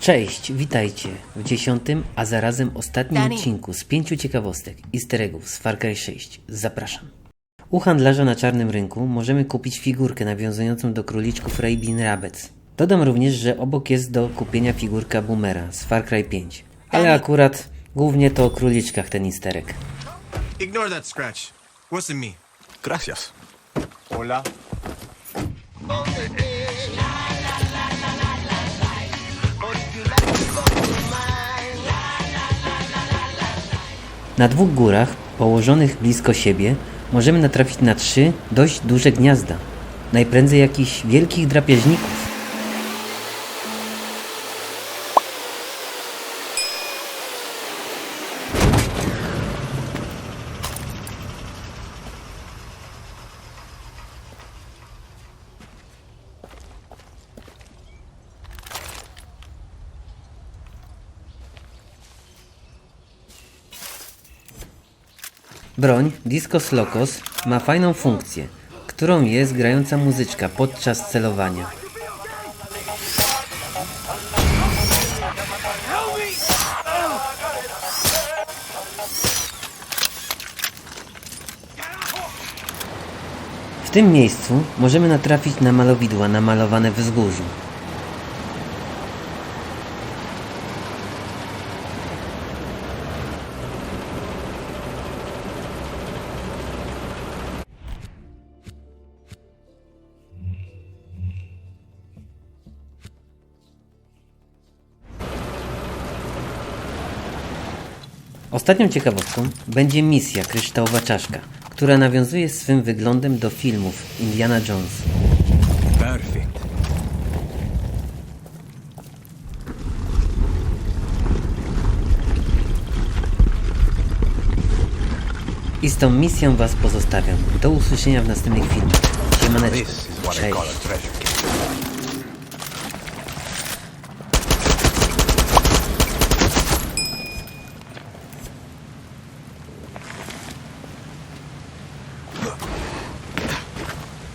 Cześć, witajcie w dziesiątym, a zarazem ostatnim Danny. odcinku z pięciu ciekawostek easter eggów z Far Cry 6. Zapraszam. U handlarza na czarnym rynku możemy kupić figurkę nawiązującą do króliczków Rabin Rabbits. Dodam również, że obok jest do kupienia figurka Boomera z Far Cry 5. Ale Danny. akurat głównie to o króliczkach ten easter egg. Ignore that scratch. Wasn't me. Gracias. Hola. Na dwóch górach, położonych blisko siebie, możemy natrafić na trzy dość duże gniazda. Najprędzej jakichś wielkich drapieżników. Broń Discos Locos ma fajną funkcję, którą jest grająca muzyczka podczas celowania. W tym miejscu możemy natrafić na malowidła namalowane wzgórzu. Ostatnią ciekawostką będzie misja Kryształowa Czaszka, która nawiązuje swym wyglądem do filmów Indiana Jones. Perfect. I z tą misją Was pozostawiam. Do usłyszenia w następnych filmach. Siemaneczko. Cześć.